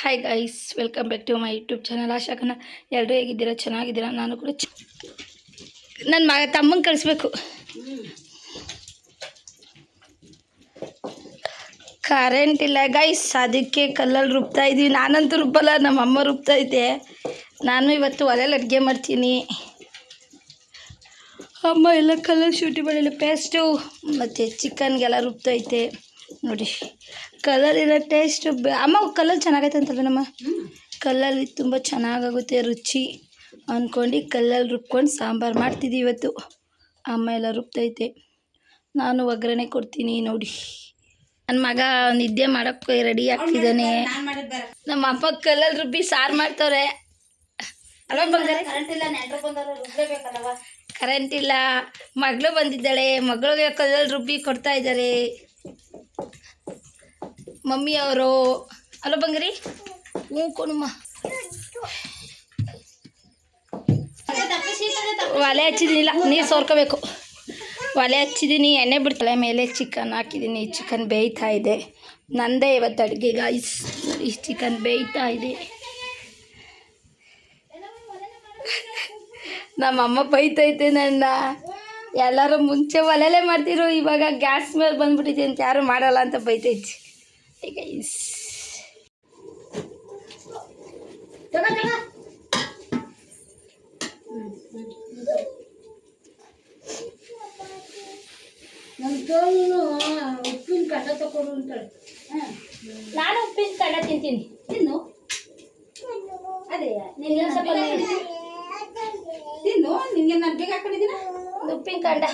Hi guys welcome back to my YouTube channel ಆಶಾಕನ ಎಲ್ಲರೂ ಹೇಗಿದ್ದೀರಾ? ಚೆನ್ನಾಗಿದ್ದೀರಾ? ನಾನು ಕೂಡ ನನ್ನ ಮಗ ತಮ್ಮಂಗೆ ಕಳಿಸ್ಬೇಕು ಕರೆಂಟ್ ಇಲ್ಲ ಗೈಸ್ ಅದಕ್ಕೆ ಕಲ್ಲಲ್ಲಿ ರುಬ್ತಾ ಇದ್ದೀವಿ ನಾನಂತೂ ರುಬ್ಬಲ್ಲ ನಮ್ಮ ಅಮ್ಮ ರುಬ್ತಾ ಇದ್ದೆ ನಾನು ಇವತ್ತು ಒಲೆಯಲ್ಲಿ ಅಡುಗೆ ಮಾಡ್ತೀನಿ. ಅಮ್ಮ, ಎಲ್ಲ ಕಲ್ಲಲ್ಲಿ ಶೂಟಿ ಮಾಡಿಲ್ಲ ಪೇಸ್ಟು ಮತ್ತು ಚಿಕನ್ಗೆಲ್ಲ ರುಬ್ತೈತೆ ನೋಡಿ. ಕಲ್ಲಲ್ಲಿರೋ ಟೇಸ್ಟು ಬೆ ಅಮ್ಮ ಕಲರ್ ಚೆನ್ನಾಗೈತೆ ಅಂತಲ್ವೇನಮ್ಮ ಕಲ್ಲಲ್ಲಿ ತುಂಬ ಚೆನ್ನಾಗಾಗುತ್ತೆ ರುಚಿ. ಅಂದ್ಕೊಂಡು ಕಲ್ಲಲ್ಲಿ ರುಬ್ಕೊಂಡು ಸಾಂಬಾರು ಮಾಡ್ತಿದ್ದೀವಿ ಇವತ್ತು. ಅಮ್ಮ ಎಲ್ಲ ರುಬ್ತೈತೆ. ನಾನು ಒಗ್ಗರಣೆ ಕೊಡ್ತೀನಿ ನೋಡಿ. ನನ್ನ ಮಗ ನಿದ್ದೆ ಮಾಡೋಕ್ಕೆ ರೆಡಿ ಆಗ್ತಿದ್ದಾನೆ. ನಮ್ಮ ಅಪ್ಪ ಕಲ್ಲಲ್ಲಿ ರುಬ್ಬಿ ಸಾರು ಮಾಡ್ತವ್ರೆ. ಅಲ್ವಾ ಬಂಗಾರೆ? ಕರೆಂಟ್ ಇಲ್ಲ. ಮಗಳು ಬಂದಿದ್ದಾಳೆ. ಮಗಳಿಗೆ ಕಲ್ಲಲ್ಲಿ ರುಬ್ಬಿ ಕೊಡ್ತಾ ಇದ್ದಾರೆ. ಮಮ್ಮಿ ಅವರು. ಅಲ್ಲ ಬಂಗ್ರಿ. ಹ್ಞೂ ಕೊಣಮ್ಮ ಒಲೆ ಹಚ್ಚಿದಿನಿಲ್ಲ, ನೀರು ಸೋರ್ಕೋಬೇಕು. ಒಲೆ ಹಚ್ಚಿದ್ದೀನಿ ಎಣ್ಣೆ ಬಿಡ್ತಾಳೆ ಮೇಲೆ ಚಿಕನ್ ಹಾಕಿದ್ದೀನಿ ಚಿಕನ್ ಬೇಯ್ತಾ ಇದೆ. ನಂದೇ ಇವತ್ತು ಅಡುಗೆ ಗಾಯ್ಸ್ ಈ ಚಿಕನ್ ಬೇಯ್ತಾ ಇದೆ. ನಮ್ಮಮ್ಮ ಬೈತೈತೆ ನನ್ನ. ಎಲ್ಲರೂ ಮುಂಚೆ ಒಲೆಲೇ ಮಾಡ್ತಿರು ಇವಾಗ ಗ್ಯಾಸ್ ಮೇಲೆ ಬಂದ್ಬಿಟ್ಟಿದೆ ಅಂತ ಯಾರು ಮಾಡಲ್ಲ ಅಂತ ಬೈತೈತಿ. ಈಗ ಇಸ್ ನಮ್ಮ ತೋಳು ಉಪ್ಪಿನ ಕಡ್ಡ ತಕೊಡು ಅಂತಾಳೆ ನಾನು ಉಪ್ಪಿನ ಕಡ ತಿಂತೀನಿ. ತಿನ್ನು. ಅದೇ ನೀನು ಸ್ವಲ್ಪ ನೀರು- ತಿನ್ನು. ನಿಂಗೆ ನಾನು ಬೇಗ ಹಾಕೊಂಡಿದ್ದೀನ ಉಪ್ಪಿನ ಕಂಡ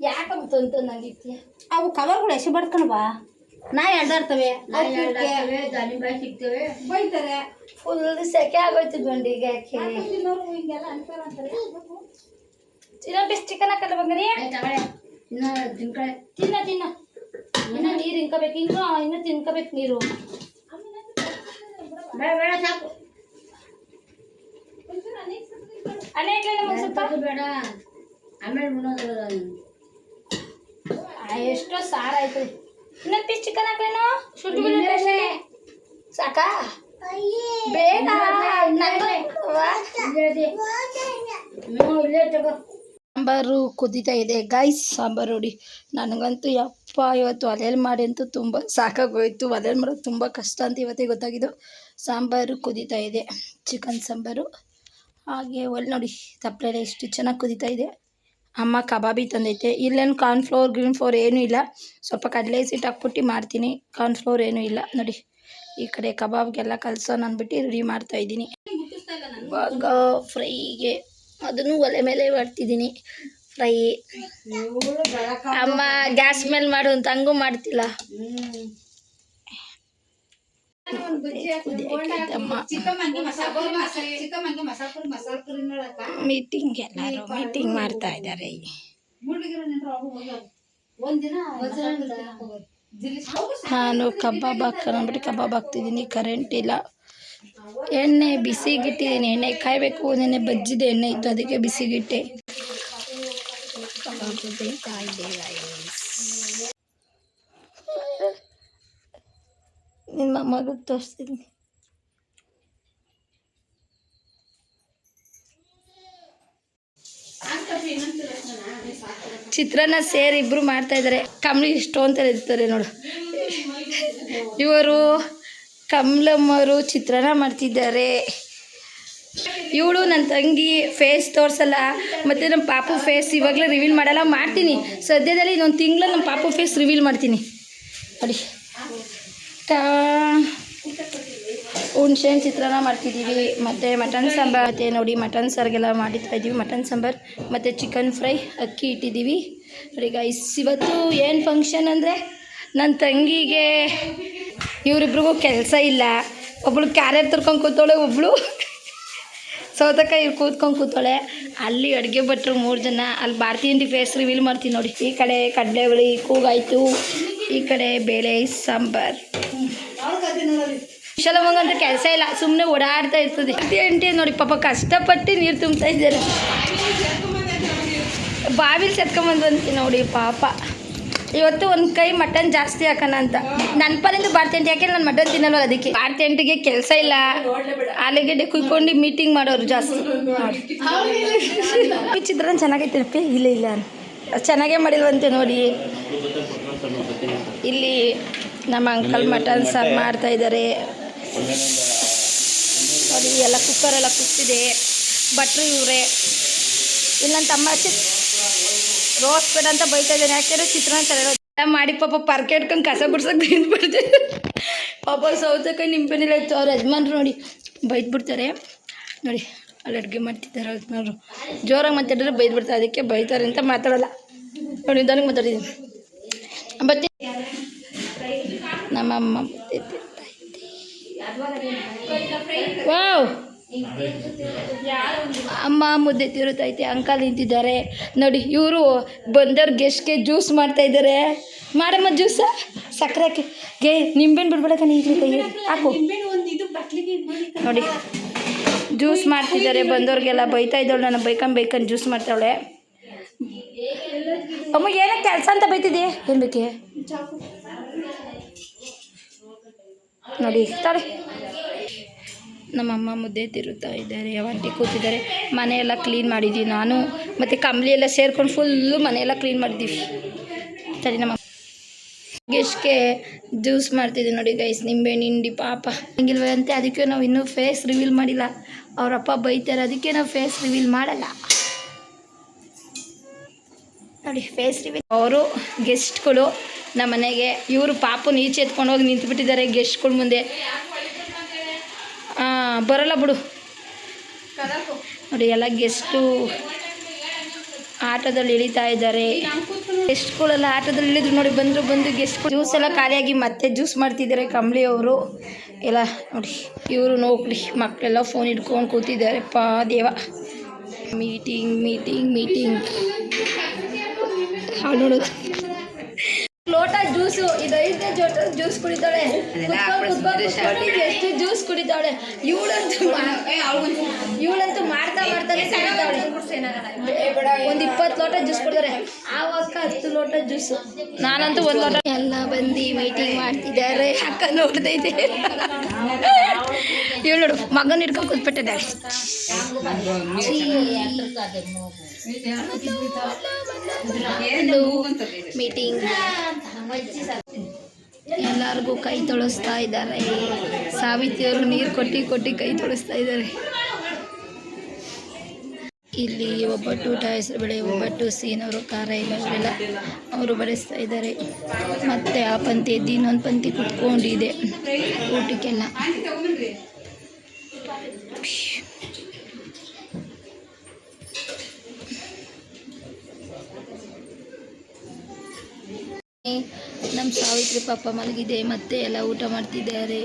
ಯಾಕಮ್ಮ ತಂತು ನಂಗೆ ಇತ್ತೀಯ ಅವು ಕವರ್ಗಳು ಎಸಿ ಬಡ್ಕಣವಾ ನಾ ಎಳ್ದಾಡ್ತವೆ ದಾನಿಂಬಾಯಿ ಸಿಗ್ತೇವೆ. ಬೈತಾರೆ. ಫುಲ್ ಸೆಕೆ ಆಗೋಯ್ತು ಗಂಡಿಗೆ ಯಾಕೆ? ತಿನ್ನೋರು ಹಿಂಗೆಲ್ಲ ಅಂತಾರ ಅಂತಾರೆ. ಇನ್ನೊಂದು ಪೀಸ್ ಚಿಕನ್ ಹಾಕಲ್ಲ ಬಂಗಾರಿ? ತಗೊಳ್ಳೆ. ಇನ್ನ ತಿನ್ಕಳೆ ತಿನ್ನ ತಿನ್ನ. ಇನ್ನ ನೀರು ಹಿಂಕಬೇಕು ಇನ್ನು ಇನ್ನು ತಿನ್ಕೋಬೇಕು ನೀರು. ಬೇಡ ಬೇಡ ಸಾಕು. ಅನೇಕ ಸ್ವಲ್ಪ ಅದು ಬೇಡ ಆಮೇಲೆ ಉಣ್ಣೋದು ಆ, ಎಷ್ಟೋ ಸಾರ ಆಯ್ತು. ಇನ್ನೊಂದು ಪೀಸ್ ಚಿಕನ್ ಹಾಕ್ಲೇನು? ಶುಂಠಿ ಬೆಳ್ಳುಳ್ಳಿ ಪೇಸ್ಟ್. ಸಾಕಾ? ಬೇಗ ಇಲ್ಲೇ ತಗೋ. ಸಾಂಬಾರು ಕುದೀತಾ ಇದೆ. ಗಾಯ್ಸ್ ಸಾಂಬಾರು ನೋಡಿ. ನನಗಂತೂ ಯಪ್ಪ ಇವತ್ತು ಒಲೆಯಲ್ಲಿ ಮಾಡಿ ಅಂತೂ ತುಂಬ ಸಾಕಾಗೋಯ್ತು. ಒಲೆಯಲ್ಲಿ ಮಾಡೋದು ತುಂಬ ಕಷ್ಟ ಅಂತ ಇವತ್ತೇ ಗೊತ್ತಾಗಿದ್ದು. ಸಾಂಬಾರು ಕುದೀತಾ ಇದೆ. ಚಿಕನ್ ಸಾಂಬಾರು. ಹಾಗೆ ಒಳ್ಳೆ ನೋಡಿ ತಪ್ಪಲೆಲ್ಲ ಎಷ್ಟು ಚೆನ್ನಾಗಿ ಕುದೀತಾ ಇದೆ. ಅಮ್ಮ ಕಬಾಬಿ ತಂದೈತೆ. ಇಲ್ಲೇನು ಕಾರ್ನ್ಫ್ಲೋರ್ ಗ್ರೀನ್ ಫ್ಲೋರ್ ಏನೂ ಇಲ್ಲ. ಸ್ವಲ್ಪ ಕಡಲೆ ಸೀಟ್ ಹಾಕ್ಬಿಟ್ಟು ಮಾಡ್ತೀನಿ. ಕಾರ್ನ್ಫ್ಲೋರ್ ಏನೂ ಇಲ್ಲ. ನೋಡಿ, ಈ ಕಡೆ ಕಬಾಬ್ಗೆಲ್ಲ ಕಲಸೋಣ ಅಂದ್ಬಿಟ್ಟು ರೆಡಿ ಮಾಡ್ತಾ ಇದ್ದೀನಿ. ಇವಾಗ ಫ್ರೈಗೆ ಅದನ್ನು ಒಲೆ ಮೇಲೆ ಮಾಡ್ತಿದ್ದೀನಿ. ಫ್ರೈ. ಅಮ್ಮ ಗ್ಯಾಸ್ ಮೇಲೆ ಮಾಡು ಅಂತ ಹಂಗೂ ಮಾಡ್ತಿಲ್ಲ ಅಮ್ಮ ಚಿಕ್ಕಮ್ಮಂಗೆ ಮಸಾಲ ಪುರಿ ಮಸಾಲ ಚಿಕ್ಕಮ್ಮಂಗೆ ಮಸಾಲ ಪುರಿ ಮಸಾಲ ಪುರಿ ನೋಡಕ್ಕ ಮೀಟಿಂಗ್ ಎಲ್ಲರೂ ಮೀಟಿಂಗ್ ಮಾಡ್ತಾ ಇದ್ದಾರೆ ನಾನು ಕಬಾಬ್ ಹಾಕ್ಕೊಂಡ್ಬಿಟ್ಟು ಕಬಾಬ್ ಹಾಕ್ತಿದ್ದೀನಿ. ಕರೆಂಟ್ ಇಲ್ಲ. ಎಣ್ಣೆ, ಬಿಸಿಗಿಟ್ಟಿದ್ದೀನಿ. ಎಣ್ಣೆ ಕಾಯಬೇಕು. ನೆನ್ನೆ ಬಜ್ಜಿದೆ ಎಣ್ಣೆ ಇತ್ತು. ಅದಕ್ಕೆ ಬಿಸಿಗಿಟ್ಟೆ. ಕಬಾಬ್ ಬೇಯ್ತಾ ಇದೆ guys. ನಿಮ್ಮ ಮಗಳಿಗೆ ತೋರಿಸ್ತೀನಿ. ಚಿತ್ರನ ಸೇರಿ ಇಬ್ರು ಮಾಡ್ತಾ ಇದ್ದಾರೆ ಕಮಲಿ ಇಷ್ಟು ಅಂತ ಇರ್ತಾರೆ ನೋಡು. ಇವರು ಕಮಲಮ್ಮವರು ಚಿತ್ರನ ಮಾಡ್ತಿದ್ದಾರೆ. ಇವಳು ನನ್ನ ತಂಗಿ ಫೇಸ್ ತೋರಿಸಲ್ಲ, ಮತ್ತು ನಮ್ಮ ಪಾಪು ಫೇಸ್ ಇವಾಗಲೇ ರಿವೀಲ್ ಮಾಡಲ್ಲ, ಮಾಡ್ತೀನಿ. ಸದ್ಯದಲ್ಲಿ ಇನ್ನೊಂದು ತಿಂಗಳ ನಮ್ಮ ಪಾಪು ಫೇಸ್ ರಿವೀಲ್ ಮಾಡ್ತೀನಿ. ನೋಡಿ ಟಾ ಹುಣ್ಸೆಹಣ್ಣು ಚಿತ್ರಾನ್ನ ಮಾಡ್ತಿದ್ದೀವಿ. ಮತ್ತು ಮಟನ್ ಸಾಂಬಾರು, ಮತ್ತು ನೋಡಿ ಮಟನ್ ಸಾರಿಗೆಲ್ಲ ಮಾಡಿತಾ ಇದ್ದೀವಿ. ಮಟನ್ ಸಾಂಬಾರು, ಮತ್ತು ಚಿಕನ್ ಫ್ರೈ ಅಕ್ಕಿ ಇಟ್ಟಿದ್ದೀವಿ. ನೋಡಿ ಗೈಸ್ ಇವತ್ತು ಏನು ಫಂಕ್ಷನ್ ಅಂದರೆ? ನನ್ನ ತಂಗಿಗೆ ಇವರಿಬ್ರಿಗೂ ಕೆಲಸ ಇಲ್ಲ. ಒಬ್ಬಳು ಕ್ಯಾರೆಟ್ ತರ್ಕೊಂಡು ಒಬ್ಬಳು ಒಬ್ಳು ಇವ್ರು ಕೂತ್ಕೊಂಡು ಕೂತಾಳೆ ಅಲ್ಲಿ ಅಡುಗೆ ಭಟ್ರು ಮೂರು ಜನ, ಅಲ್ಲಿ ಭಾರತೀಯ ಫೇಸ್ ರಿವೀಲ್ ಮಾಡ್ತೀನಿ ನೋಡಿ. ಈ ಕಡೆ ಕಡಲೆ ಹುಳಿ ಕೂಗಾಯಿತು. ಈ ಕಡೆ ಬೇಳೆ, ಸಾಂಬಾರ್. ಕುಶಲಮಂಗಂತ ಕೆಲಸ ಇಲ್ಲ ಸುಮ್ಮನೆ ಓಡಾಡ್ತಾ ಇರ್ತದೆ. ಎಂಟಿ ನೋಡಿ, ಪಾಪ ಕಷ್ಟಪಟ್ಟು ನೀರು ತುಂಬ್ತಾ ಇದ್ದಾರೆ. ಬಾವಿಲಿ ಸೆತ್ಕೊಂಬಂದು ನೋಡಿ, ಪಾಪ. ಇವತ್ತು ಒಂದು ಕೈ ಮಟನ್ ಜಾಸ್ತಿ ಹಾಕೋಣ ಅಂತ. ನನ್ನ ಪರಿಂದ ಬಾಡ್ತಂಟು ಯಾಕೆ ನಾನು ಮಟನ್ ತಿನ್ನಲ್ವಲ್ಲ ಅದಕ್ಕೆ. ಬಾಡ್ತಂಟಿಗೆ ಕೆಲಸ ಇಲ್ಲ. ಆಲೂಗಡ್ಡೆ ಕುಯ್ಕೊಂಡು ಮೀಟಿಂಗ್ ಮಾಡೋರು ಜಾಸ್ತಿ. ಚಿತ್ರ ಚೆನ್ನಾಗೈತೆ ಚೆನ್ನಾಗೈತೆ ಇಲ್ಲ ಇಲ್ಲ. ಚೆನ್ನಾಗೇ ಮಾಡಿಲ್ವಂತೆ ನೋಡಿ. ಇಲ್ಲಿ ನಮ್ಮ ಅಂಕಲ್ ಮಟನ್ ಸಾರು ಮಾಡ್ತಾ ಇದ್ದಾರೆ. ನೋಡಿ ಎಲ್ಲ ಕುಕ್ಕರೆಲ್ಲ ಕುಕ್ಕಿದೆ ಭಟ್ರು ಇವರೇ. ಇಲ್ಲ ತಮ್ಮ ರೋಸ್ ಬೇಡ ಅಂತ ಬೈತಾ ಇದ್ದಾನೆ. ಯಾಕೆಂದ್ರೆ ಚಿತ್ರಾನ್ನ ಚೆನ್ನಾಗಿ ಮಾಡಿ ಪಾಪ ಪರ್ಕೆ ಇಟ್ಕೊಂಡು ಕಸ ಗುಡ್ಸಕ್ಕೆ ಬಿಡ್ತೀನಿ ಪಾಪ ಸೌತೆಕಾಯಿ ನಿಂಬೆನಿಲ್ಲ ಇತ್ತು. ಅವ್ರ ಯಜಮಾನ್ರು ನೋಡಿ ಬೈದ್ಬಿಡ್ತಾರೆ. ನೋಡಿ, ಅಲ್ಲಿ ಅಡುಗೆ ಮಾಡ್ತಿದ್ದಾರೆ ಯಜಮಾನ್ರು. ಜೋರಾಗಿ ಮಾತಾಡಿದ್ರೆ ಬೈದ್ಬಿಡ್ತಾರೆ. ಅದಕ್ಕೆ ಬೈತಾರೆ ಅಂತ ಮಾತಾಡಲ್ಲ. ನೋಡಿ ನಿಧಾನಕ್ಕೆ ಮಾತಾಡಿದ್ದೀನಿ. ಮತ್ತೆ ನಮ್ಮಮ್ಮ ವಾವ್. ಅಮ್ಮ ಮುದ್ದೆ ತಿರುತ್ತೈತೆ ಅಂಕಲ್ ನಿಂತಿದ್ದಾರೆ. ನೋಡಿ, ಇವರು ಬಂದವ್ರ ಗೆಸ್ಟ್ಗೆ ಜ್ಯೂಸ್ ಮಾಡ್ತಾ ಇದ್ದಾರೆ. ಮಾಡಮ್ಮ ಜ್ಯೂಸ ಸಕ್ಕರೆ ಗೇ, ನಿಂಬೆಹಣ್ಣು ಬಿಡ್ಬೇಡ ಕೈ ಹಾಕು. ನೋಡಿ ಜ್ಯೂಸ್ ಮಾಡ್ತಿದ್ದಾರೆ. ಬಂದವ್ರಿಗೆಲ್ಲ ಬೈತಾ ಇದ್ದವಳು ನಾನು ಬೈಕಂಡು ಬೈಕಂಡು ಜ್ಯೂಸ್ ಮಾಡ್ತಾವಳೆ. ಅಮ್ಮ ಏನಕ್ಕೆ ಕೆಲಸ ಅಂತ ಬೈತಿದ್ದೆ ಏನು ಬೇಕೆ ನೋಡಿ ತಾಳಿ ನಮ್ಮಮ್ಮ ಮುದ್ದೆ ತಿರುತ್ತಾ ಇದ್ದಾರೆ ಯಾವಂಟಿ ಕೂತಿದ್ದಾರೆ. ಮನೆಯೆಲ್ಲ ಕ್ಲೀನ್ ಮಾಡಿದ್ದೀವಿ ನಾನು, ಮತ್ತು ಕಂಬಳಿ ಎಲ್ಲ ಸೇರ್ಕೊಂಡು ಫುಲ್ಲು ಮನೆಯೆಲ್ಲ ಕ್ಲೀನ್ ಮಾಡಿದ್ದೀವಿ ಸರಿ, ನಮ್ಮ ಗೆಸ್ಟ್ಗೆ ಜ್ಯೂಸ್ ಮಾಡ್ತಿದ್ದೀವಿ ನೋಡಿ ಗೈಸ್ ನಿಂಬೆ ನಿಂಡಿ ಪಾಪ. ಹಿಂಗಿಲ್ವೇ ಅಂತೆ, ಅದಕ್ಕೆ ನಾವು ಇನ್ನೂ ಫೇಸ್ ರಿವೀಲ್ ಮಾಡಿಲ್ಲ. ಅವರಪ್ಪ ಬೈತಾರೆ, ಅದಕ್ಕೆ ನಾವು ಫೇಸ್ ರಿವೀಲ್ ಮಾಡಲ್ಲ. ನೋಡಿ ಫೇಸ್ ರಿವೀಲ್ ಅವರು ಗೆಸ್ಟ್ಗಳು ನಮ್ಮ ಮನೆಗೆ ಇವರು ಪಾಪನ ಈಚೆ ಎತ್ಕೊಂಡು ಹೋಗಿ ನಿಂತ್ಬಿಟ್ಟಿದ್ದಾರೆ ಗೆಸ್ಟ್ಗಳ ಮುಂದೆ. ಬರೋಲ್ಲ ಬಿಡು. ನೋಡಿ, ಎಲ್ಲ ಗೆಸ್ಟು ಆಟೋದಲ್ಲಿ ಇಳಿತಾ ಇದ್ದಾರೆ. ಗೆಸ್ಟ್ಗಳೆಲ್ಲ ಆಟೋದಲ್ಲಿ ಇಳಿದ್ರು ನೋಡಿ, ಬಂದರು ಬಂದು ಗೆಸ್ಟ್ ಜ್ಯೂಸ್ ಎಲ್ಲ ಖಾಲಿಯಾಗಿ ಮತ್ತೆ ಜ್ಯೂಸ್ ಮಾಡ್ತಿದ್ದಾರೆ ಕಂಬಳಿ ಅವರು. ಎಲ್ಲ ನೋಡಿ, ಇವರು ನೋಡಿ ಮಕ್ಕಳೆಲ್ಲ ಫೋನ್ ಹಿಡ್ಕೊಂಡು ಕೂತಿದ್ದಾರೆ ಪಾ ದೇವ. ಮೀಟಿಂಗ್ ಮೀಟಿಂಗ್ ಮೀಟಿಂಗ್ ಹಾಳು ನೋಡೋದು ಲೋಟ ಜ್ಯೂಸು ಇದೈತೆ ಜೋಟ ಜ್ಯೂಸ್ ಕುಡಿತಾಳೆ. ಎಷ್ಟು ಜ್ಯೂಸ್ ಕುಡಿತಾಳೆ. ಇವಳಂತೂ ಇವಳಂತೂ ಮಾಡ್ತಾ ಮಾಡ್ತಾನೆ ಕುಡಿತಾಳೆ. ಒಂದು ಇಪ್ಪತ್ತು ಲೋಟ ಜ್ಯೂಸ್ ಕುಡಿದಾರೆ. ಆ ಅಕ್ಕ ಹತ್ತು ಲೋಟ ಜ್ಯೂಸು. ನಾನಂತೂ ಒಂದು ಲೋಟ ಎಲ್ಲ ಬಂದು ಮೀಟಿಂಗ್ ಮಾಡ್ತಿದ್ದಾರೆ. ಅಕ್ಕ ನೋಡ್ದೈತೆ ಇವಳು ನೋಡು ಮಗನ ಹಿಡ್ಕೊಂಡು ಕೂತ್ಬಿಟ್ಟಿದ್ದಾಳೆ. ಮೀಟಿಂಗ್ ಎಲ್ಲರಿಗೂ ಕೈ ತೊಳಸ್ತಾ ಇದ್ದಾರೆ. ಸಾವಿತ್ರಿಯವರು ನೀರು ಕೊಟ್ಟಿ ಕೊಟ್ಟಿ ಕೈ ತೊಳಸ್ತಾ ಇದ್ದಾರೆ. ಇಲ್ಲಿ ಒಬ್ಬಟ್ಟು ಊಟ ಹೆಸರು ಬೆಳೆ ಒಬ್ಬಟ್ಟು ಸೀನವರು ಖಾರ ಇಲ್ಲ ಅವರೆಲ್ಲ ಅವರು ಬಡಿಸ್ತಾ ಇದ್ದಾರೆ. ಮತ್ತೆ ಆ ಪಂಥಿ ಎದ್ದು ಇನ್ನೊಂದು ಪಂಥಿ ಕುತ್ಕೊಂಡಿದೆ ಊಟಕ್ಕೆಲ್ಲ. ನಮ್ಮ ಸಾವಿತ್ರಿ ಪಾಪ ಮಲಗಿದೆ ಮತ್ತೆ ಎಲ್ಲ ಊಟ ಮಾಡ್ತಿದ್ದಾರೆ.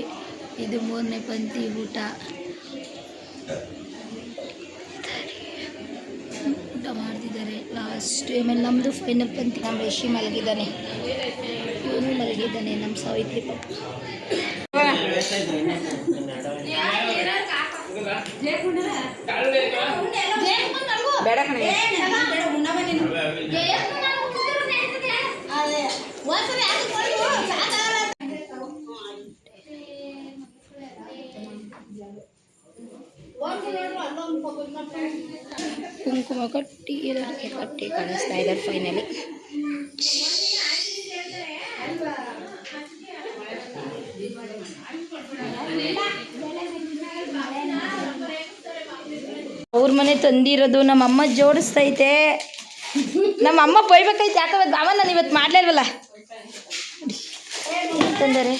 ಇದು ಮೂರನೇ ಪಂಕ್ತಿ ಊಟ. ಊಟ ಮಾಡ್ತಿದ್ದಾರೆ. ಲಾಸ್ಟ್ ಆಮೇಲೆ ನಮ್ಮದು ಫೈನಲ್ ಪಂಕ್ತಿ. ನಮ್ಮ ಋಷಿ ಮಲಗಿದ್ದಾನೆ. ಇವನು ಮಲಗಿದ್ದಾನೆ ನಮ್ಮ ಸಾವಿತ್ರಿ ಪಾಪ. ಬೇಡ ಕಣೆ. ಕುಂಕುಮ ಕಟ್ಟಿ ಎಲ್ಲರಿಗೆ ಕಟ್ಟಿ ಕಾಣಿಸ್ತಾ ಇದ್ದಾರೆ ಫೈನಲಿ ಅವ್ರ ಮನೆ ತಂದಿರೋದು ನಮ್ಮಮ್ಮ ಜೋಡಿಸ್ತೈತೆ. ನಮ್ಮಮ್ಮ ಬೈಬೇಕೈತೆ ಯಾಕಂದ್ರೆ ದಾವ ನಾನು ಇವತ್ತು ಮಾಡ್ಲಿಲ್ವಲ್ಲ ತಂದರೆ?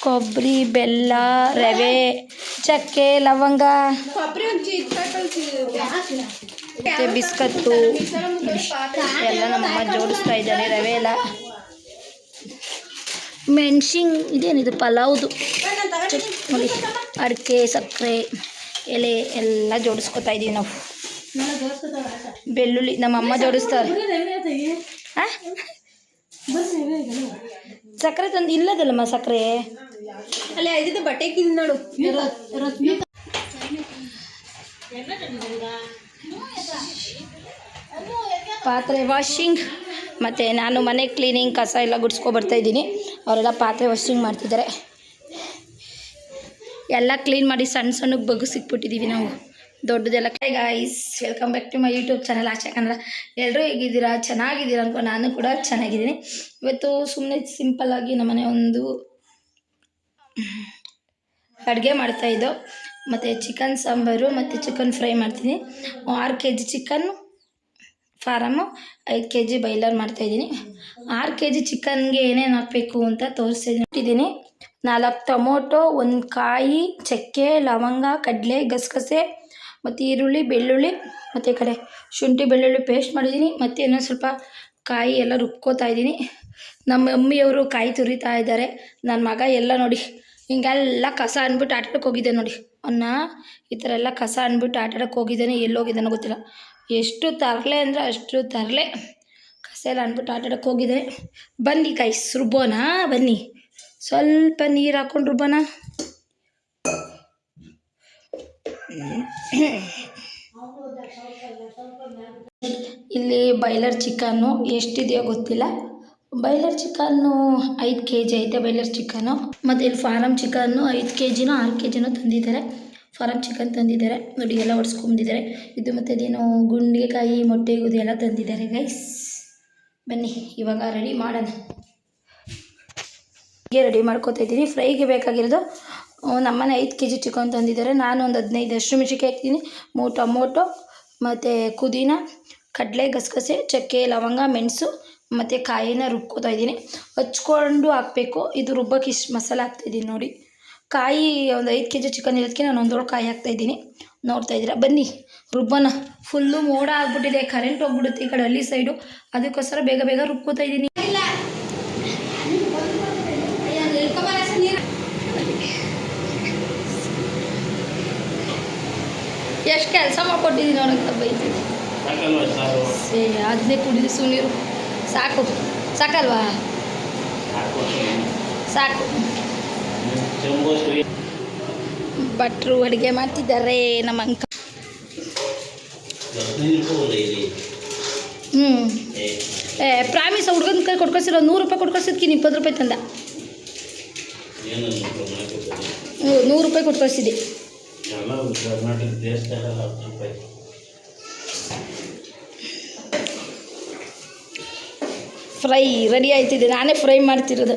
ಕೊಬ್ಬರಿ ಬೆಲ್ಲ ರವೆ ಚಕ್ಕೆ ಲವಂಗ. ಮತ್ತು ಬಿಸ್ಕತ್ತು ಎಲ್ಲ ನಮ್ಮಮ್ಮ ಜೋಡಿಸ್ತಾ ಇದ್ದಾರೆ ರವೆ ಎಲ್ಲ. ಮೆಣ್ಸಿನ್ ಇದೇನಿದು ಪಲಾವ್ದು ನೋಡಿ ಅಡಿಕೆ ಸಕ್ಕರೆ ಎಲೆ ಎಲ್ಲ ಜೋಡಿಸ್ಕೊತಾ ಇದ್ದೀವಿ ನಾವು. ಬೆಳ್ಳುಳ್ಳಿ ನಮ್ಮಮ್ಮ ಜೋಡಿಸ್ತಾರೆ. ಆ? ಸಕ್ಕರೆ ತಂದು ಇಲ್ಲದಲ್ಲಮ್ಮ ಸಕ್ಕರೆ? ಅಲ್ಲೇ ಐದಿದ್ದು ಬಟ್ಟೆ ಕಿಲ್ ನೋಡು. ಪಾತ್ರೆ ವಾಷಿಂಗ್ ಮತ್ತು ನಾನು ಮನೆ ಕ್ಲೀನಿಂಗ್ ಕಸ ಎಲ್ಲ ಗುಡ್ಸ್ಕೊ ಬರ್ತಾಯಿದ್ದೀನಿ ಅವರೆಲ್ಲ ಪಾತ್ರೆ ವಾಷಿಂಗ್ ಮಾಡ್ತಿದ್ದಾರೆ. ಎಲ್ಲ ಕ್ಲೀನ್ ಮಾಡಿ ಸಣ್ಣ ಸಣ್ಣಗೆ ಬಗ್ಗು ಸಿಕ್ಬಿಟ್ಟಿದ್ದೀವಿ ನಾವು. ದೊಡ್ಡದೆಲ್ಲ. Guys welcome back to my YouTube channel Asha Kannada. ಎಲ್ಲರೂ ಹೇಗಿದ್ದೀರಾ? ಚೆನ್ನಾಗಿದ್ದೀರಾ ಅನ್ಕೊ ನಾನು ಕೂಡ ಚೆನ್ನಾಗಿದ್ದೀನಿ. ಇವತ್ತು ಸುಮ್ಮನೆ ಸಿಂಪಲ್ಲಾಗಿ ನಮ್ಮನೆ ಒಂದು ಅಡುಗೆ ಮಾಡ್ತಾಯಿದ್ದೋ ಮತ್ತು ಚಿಕನ್ ಸಾಂಬಾರು, ಮತ್ತು ಚಿಕನ್ ಫ್ರೈ ಮಾಡ್ತೀನಿ. ಆರು ಕೆ ಜಿ ಚಿಕನ್ನು ಫಾರಮು ಐದು ಕೆ ಜಿ ಬೈಲರ್ ಮಾಡ್ತಾಯಿದ್ದೀನಿ ಆರು ಕೆ ಜಿ ಚಿಕನ್ಗೆ ಏನೇನು ಹಾಕಬೇಕು ಅಂತ ತೋರಿಸಿದ್ದೀನಿ ನಾಲ್ಕು ಟೊಮೊಟೊ, ಒಂದು ಕಾಯಿ, ಚಕ್ಕೆ, ಲವಂಗ, ಕಡಲೆ, ಗಸಗಸೆ ಮತ್ತು ಈರುಳ್ಳಿ, ಬೆಳ್ಳುಳ್ಳಿ, ಮತ್ತು ಈ ಕಡೆ ಶುಂಠಿ, ಬೆಳ್ಳುಳ್ಳಿ ಪೇಸ್ಟ್ ಮಾಡಿದ್ದೀನಿ. ಮತ್ತು ಇನ್ನೊಂದು ಸ್ವಲ್ಪ ಕಾಯಿ ಎಲ್ಲ ರುಬ್ಕೋತಾ ಇದ್ದೀನಿ. ನಮ್ಮ ಮಮ್ಮಿಯವರು ಕಾಯಿ ತುರಿತಾ ಇದ್ದಾರೆ. ನನ್ನ ಮಗ ಎಲ್ಲ ನೋಡಿ, ಹಿಂಗೆಲ್ಲ ಕಸ ಅಂದ್ಬಿಟ್ಟು ಆಟಾಡಕ್ಕೆ ಹೋಗಿದ್ದೆ ನೋಡಿ. ಅವನ್ನ ಈ ಥರ ಎಲ್ಲ ಕಸ ಅಂದ್ಬಿಟ್ಟು ಆಟಾಡಕ್ಕೆ ಹೋಗಿದ್ದಾನೆ, ಎಲ್ಲೋಗಿದ್ದಾನೋ ಗೊತ್ತಿಲ್ಲ. ಎಷ್ಟು ತರಲೆ ಅಂದರೆ ಅಷ್ಟು ತರಲೆ. ಕಸ ಎಲ್ಲ ಅಂದ್ಬಿಟ್ಟು ಆಟಾಡಕ್ಕೆ ಹೋಗಿದೆ ಬನ್ನಿ ಕಾಯಿ ರುಬ್ಬೋನಾ ಬನ್ನಿ. ಸ್ವಲ್ಪ ನೀರು ಹಾಕೊಂಡು ರುಬ್ಬೋಣ. ಇಲ್ಲಿ ಬೈಲರ್ ಚಿಕನ್ನು ಎಷ್ಟಿದೆಯೋ ಗೊತ್ತಿಲ್ಲ. ಬೈಲರ್ ಚಿಕನ್ನು ಐದು ಕೆ ಜಿ ಐತೆ ಬೈಲರ್ ಚಿಕನ್ನು ಮತ್ತು ಇಲ್ಲಿ ಫಾರಮ್ ಚಿಕನ್ನು ಐದು ಕೆ ಜಿನೂ ಆರು ಕೆ ಜಿನೂ ತಂದಿದ್ದಾರೆ. ಫಾರಮ್ ಚಿಕನ್ ತಂದಿದ್ದಾರೆ. ನೋಡಿ ಎಲ್ಲ ಹೊಡ್ಸ್ಕೊಂಬಿದ್ದಾರೆ ಇದು ಮತ್ತು ಇದೇನು ಗುಂಡಿಗೆಕಾಯಿ ಮೊಟ್ಟೆ, ಗುದಿ ಎಲ್ಲ ತಂದಿದ್ದಾರೆ ಗೈಸ್ ಬನ್ನಿ, ಇವಾಗ ರೆಡಿ ಮಾಡೋಣ. ಹೀಗೆ ರೆಡಿ ಮಾಡ್ಕೋತಾ ಇದ್ದೀನಿ. ಫ್ರೈಗೆ ಬೇಕಾಗಿರೋದು ನಮ್ಮನೆ ಐದು ಕೆ ಜಿ ಚಿಕನ್ ತಂದಿದ್ದಾರೆ. ನಾನು ಒಂದು ಹದಿನೈದು ಹಸಿಮೆಣ್ಸಿಕಾಯಿ ಹಾಕ್ತೀನಿ. ಮೂರು ಟೊಮೊಟೊ ಮತ್ತು ಪುದೀನ, ಕಡಲೆ, ಗಸಗಸೆ, ಚಕ್ಕೆ, ಲವಂಗ, ಮೆಣಸು, ಮತ್ತು ಕಾಯಿನ ರುಬ್ಕೋತಾ ಇದ್ದೀನಿ. ಹಚ್ಕೊಂಡು ಹಾಕಬೇಕು. ಇದು ರುಬ್ಬಕ್ಕೆ ಇಷ್ಟು ಮಸಾಲೆ ಹಾಕ್ತಾಯಿದ್ದೀನಿ ನೋಡಿ. ಕಾಯಿ ಒಂದು ಐದು ಕೆ ಜಿ ಚಿಕನ್ ಇರೋದಕ್ಕೆ ನಾನು ಒಂದೊಳು ಕಾಯಿ ಹಾಕ್ತಾಯಿದ್ದೀನಿ ನೋಡ್ತಾ ಇದ್ದೀರಾ? ಬನ್ನಿ. ರುಬ್ಬನ ಫುಲ್ಲು ಮೋಡ ಆಗ್ಬಿಟ್ಟಿದೆ. ಕರೆಂಟ್ ಹೋಗ್ಬಿಡುತ್ತೆ ಈ ಕಡೆ ಹಳ್ಳಿ ಸೈಡು. ಅದಕ್ಕೋಸ್ಕರ ಬೇಗ ಬೇಗ ರುಬ್ಕೋತಾ ಇದ್ದೀನಿ ಎಷ್ಟು ಕೆಲಸ ಅವನಿಗೆ ಬೈತೀನಿ ಅದನ್ನೇ ಕುಡಿದು ಸುನೀರು ಸಾಕು. ಸಾಕಲ್ವಾ? ಸಾಕು ಭಟ್ರು ಅಡುಗೆ ಮಾಡ್ತಿದ್ದಾರೆ ನಮ್ಮ ಅಂಕ. ಹ್ಞೂ ಏ. ಪ್ರಾಮಿಸ ಹುಡ್ಗನ ಕೈ ಕೊಟ್ಕೊಸಿರೋ ನೂರು ರೂಪಾಯಿ ಕೊಟ್ಕೊಸಿದ್ಕಿನಿ ಇಪ್ಪತ್ತು ರೂಪಾಯಿ ತಂದ. ನೂರು ರೂಪಾಯಿ ಕೊಟ್ಕೊಳ್ಸಿದ್ದೆ ಎಲ್ಲ ಕರ್ನಾಟಕ ದೇಶದಾಗ ಹತ್ತು ರೂಪಾಯಿ. ಫ್ರೈ ರೆಡಿ ಆಯ್ತಿದೆ ನಾನೇ ಫ್ರೈ ಮಾಡ್ತಿರೋದು.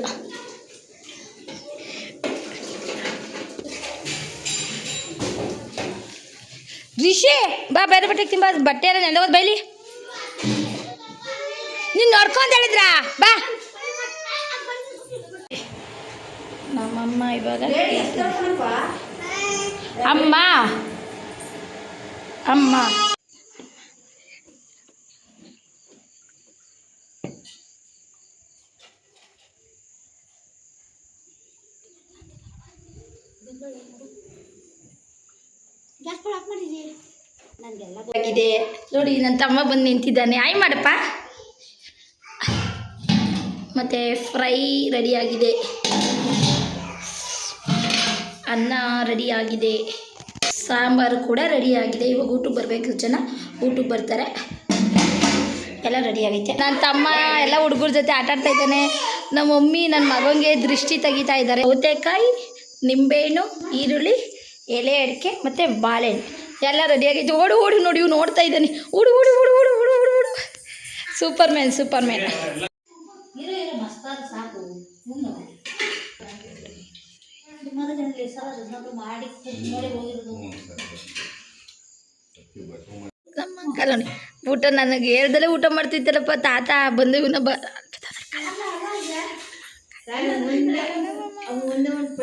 ರಿಷಿ ಬಾ ಬೇರೆ ಬಟ್ಟೆಗೆ ತಿಂಬ ಬಟ್ಟೆ ಎಲ್ಲ ನೆಂದೋದ್ ಬೈಲಿ. ನೀನು ನೋಡ್ಕೊಂತ ಹೇಳಿದ್ರಾ? ಬಾ. ನಮ್ಮಮ್ಮ ಇವಾಗ ಅಮ್ಮ ಅಮ್ಮ ಆಗಿದೆ ನೋಡಿ ನನ್ನ ತಮ್ಮ ಬಂದು ನಿಂತಿದ್ದಾನೆ ಆಯ್ ಮಾಡಪ್ಪ ಮತ್ತು ಫ್ರೈ ರೆಡಿಯಾಗಿದೆ ಅನ್ನ ರೆಡಿಯಾಗಿದೆ. ಸಾಂಬಾರು ಕೂಡ ರೆಡಿಯಾಗಿದೆ. ಇವಾಗ ಊಟಕ್ಕೆ ಬರಬೇಕು ಜನ. ಊಟಕ್ಕೆ ಬರ್ತಾರೆ. ಎಲ್ಲ ರೆಡಿ ಆಗೈತೆ. ನನ್ನ ತಮ್ಮ ಎಲ್ಲ ಹುಡುಗರ ಜೊತೆ ಆಟ ಆಡ್ತಾ ಇದ್ದಾನೆ. ನಮ್ಮ ಮಮ್ಮಿ ನನ್ನ ಮಗನಿಗೆ ದೃಷ್ಟಿ ತೆಗಿತಾ ಇದ್ದಾರೆ. ಸೌತೆಕಾಯಿ, ನಿಂಬೆಹಣ್ಣು, ಈರುಳ್ಳಿ, ಎಲೆ ಅಡಿಕೆ ಮತ್ತು ಬಾಳೆಹಣ್ಣು. ಎಲ್ಲ ರೆಡಿ ಆಗೈತೆ. ಓಡು ಓಡು ನೋಡಿ ಇವು ನೋಡ್ತಾ ಇದ್ದಾನೆ. ಓಡು ಓಡು ಓಡು ಓಡು ಓಡು ಓಡು ಓಡು. ಸೂಪರ್ ಮ್ಯಾನ್ ಸೂಪರ್ ಮ್ಯಾನ್ ಸುಮಾರು ಮಾಡಿ ನೋಡಿ ಹೋಗಿರೋದು. ಊಟ ನನಗೆ ಹೇಳ್ದಲೇ ಊಟ ಮಾಡ್ತಿದ್ದಲ್ಲಪ್ಪ. ತಾತ ಬಂದು ಇವನ ಬ ಅವು ಒಂದೇ ಒಂದು